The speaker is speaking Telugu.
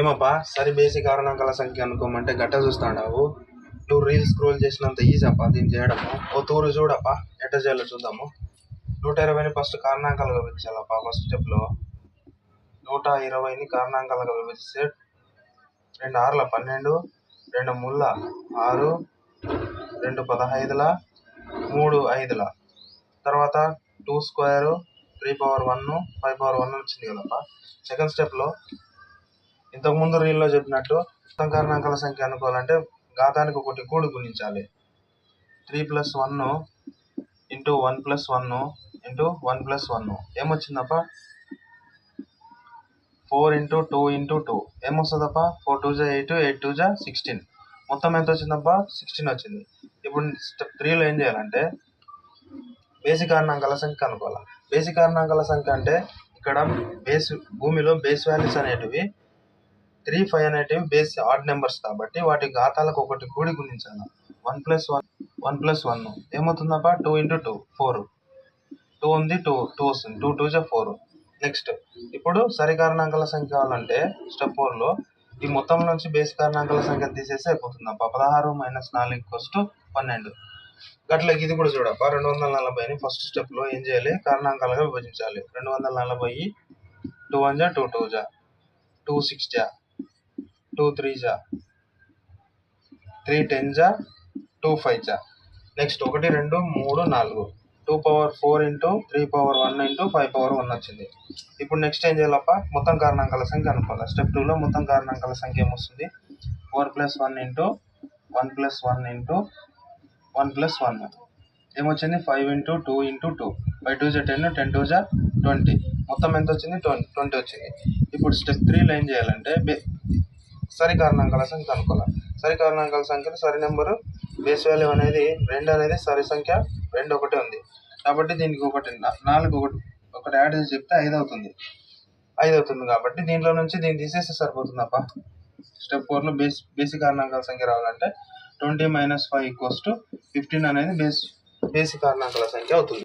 ఏమబ్బా సరి బేసిక్ కారణాంకాల సంఖ్య అనుకోమంటే గట్ట చూస్తాడావు. టూ రీల్స్ స్క్రోల్ చేసినంత ఈజీ అప్ప దీన్ని చేయడము. ఓ తూరు చూడప్పా ఎట్ట చేయాలో చూద్దాము. నూట ఇరవైని ఫస్ట్ కారణాంకాలుగా విభజించాలప్పా ఫస్ట్ స్టెప్లో నూట ఇరవైని కారణాంకాలుగా విభజిస్తే రెండు ఆరుల పన్నెండు రెండు ముళ్ళ ఆరు రెండు పదహైదుల మూడు ఐదుల. తర్వాత two square three power one five power one వచ్చింది కదప్ప సెకండ్ స్టెప్లో ఇంతకుముందు రీల్లో చెప్పినట్టు మొత్తం కారణాంకాల సంఖ్య అనుకోవాలంటే ఘాతానికి ఒకటి కూడు గుణించాలి. Three plus one into one plus one into one plus one. ఏమొచ్చిందప్ప? Four into two into two. ఏమొస్తుందప్ప? Four two జా ఎయిట్ ఎయిట్ టూ జా సిక్స్టీన్. మొత్తం ఎంత వచ్చిందప్ప సిక్స్టీన్ వచ్చింది. ఇప్పుడు స్టెప్ త్రీలో ఏం చేయాలంటే బేసిక్ కారణాంకాల సంఖ్య కనుక్కోవాలి బేసిక్ కారణాంకాల సంఖ్య అంటే ఇక్కడ బేస్ భూమిలో బేస్ వాల్యూస్ అనేటివి త్రీ ఫైవ్ అనేటివి బేస్ ఆడ్ నెంబర్స్ కాబట్టి వాటి ఘాతాలకు ఒకటి కూడి గుణించాలి. One plus one one plus one. ఏమవుతుందప్ప two into two four. Two ఉంది టూ టూ వస్తుంది. టూ టూ జా ఫోర్. నెక్స్ట్ ఇప్పుడు సరి కారణాంకాల సంఖ్య కావాలంటే స్టెప్ ఫోర్లో ఈ మొత్తం నుంచి బేస్ కారణాంకాల సంఖ్య తీసేస్తే అయిపోతుందప్ప పదహారు మైనస్ నాలుగు కోస్ట్ పన్నెండు. అట్లా ఇది కూడా చూడప్ప రెండు వందల నలభైని ఫస్ట్ స్టెప్లో ఏం చేయాలి? కారణాంకాలుగా విభజించాలి. రెండు వందల నలభై టూ వన్ జా టూ టూ జా. టూ సిక్స్ జా. టూ త్రీ జా? త్రీ టెన్ జా? టూ ఫైవ్ జా? నెక్స్ట్ ఒకటి రెండు మూడు నాలుగు. Two power four into three power one into five power one వచ్చింది. ఇప్పుడు నెక్స్ట్ ఏం చేయాలప్ప? మొత్తం కారణాంకాల సంఖ్య అనుకోవాలి స్టెప్ టూలో మొత్తం కారణాంకాల సంఖ్య ఏమొస్తుంది four plus one into one plus one into one plus one. ఏమొచ్చింది five into two into two. Five two జా టెన్ టెన్ టూ జా ట్వంటీ. మొత్తం ఎంత వచ్చింది? ట్వంటీ ట్వంటీ వచ్చింది. ఇప్పుడు స్టెప్ త్రీలో ఏం చేయాలంటే బే సరి కారణాంకాల సంఖ్య కనుక్కోవాలి సరి కారణాంకాల సంఖ్యలో సరి నెంబరు బేస్ వాల్యూ అనేది రెండు అనేది సరి సంఖ్య రెండు ఒకటే ఉంది. కాబట్టి దీనికి ఒకటి నాలుగు ఒకటి ఒకటి యాడ్ చేసి చెప్తే ఐదు అవుతుంది. ఐదు అవుతుంది కాబట్టి దీంట్లో నుంచి దీన్ని తీసేస్తే సరిపోతుందప్ప. స్టెప్ ఫోర్లో బేస్ బేసిక్ కారణాంకాల సంఖ్య రావాలంటే twenty minus five equals to fifteen అనేది బేస్ బేసిక్ కారణాంకాల సంఖ్య అవుతుంది.